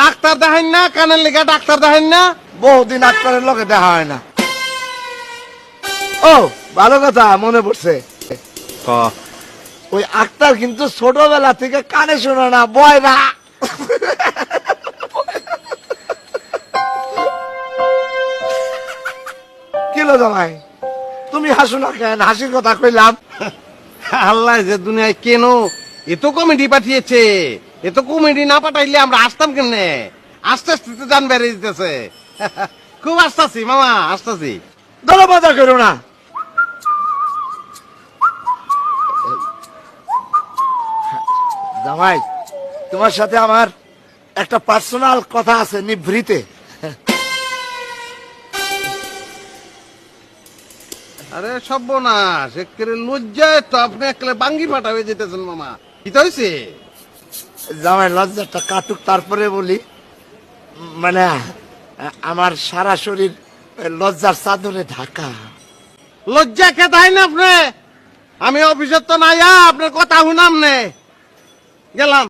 Doctor দেখাইন না কানের লেগে ডাক্তার দেখাইন না। বহুদিন ডাক্তারের লগে দেখা হয় না। ও ভালো কথা মনে পড়ছে। ওই আক্তার কিন্তু ছোটবেলা থেকে কানে শোনে না বয় না। কিলো জামাই? তুমি হাসো না কেন? হাসির কথা কইলাম। আল্লাহ যে দুনিয়ায় কেন? এত কমেডি পাঠিয়েছে। এত কমেডি না পাঠাইলে আমরা আসতাম কেমনে? আস্তে আস্তে তো জান বেড়ে দিতেছে খুব আসতাছি, মামা, আসতাছি। ধরো মজা করো না। জামাই, তোমার সাথে আমার একটা পার্সোনাল কথা আছে নিভৃতে। আরে সর্বনাশ একেবারে লজ্জায় তো আপনি একলে বাঙ্গি ফাটাবে যেতেছেন মামা। কি তো হয়েছে জামাই লজ্জাটা কাটুক তারপরে বলি। মানে আমার সারা শরীর লজ্জার চাদরে ঢাকা। লজ্জা কে তাই না আপনি? আমি অফিসের তো নাই আপনার কথা শুনাম নে। গেলাম।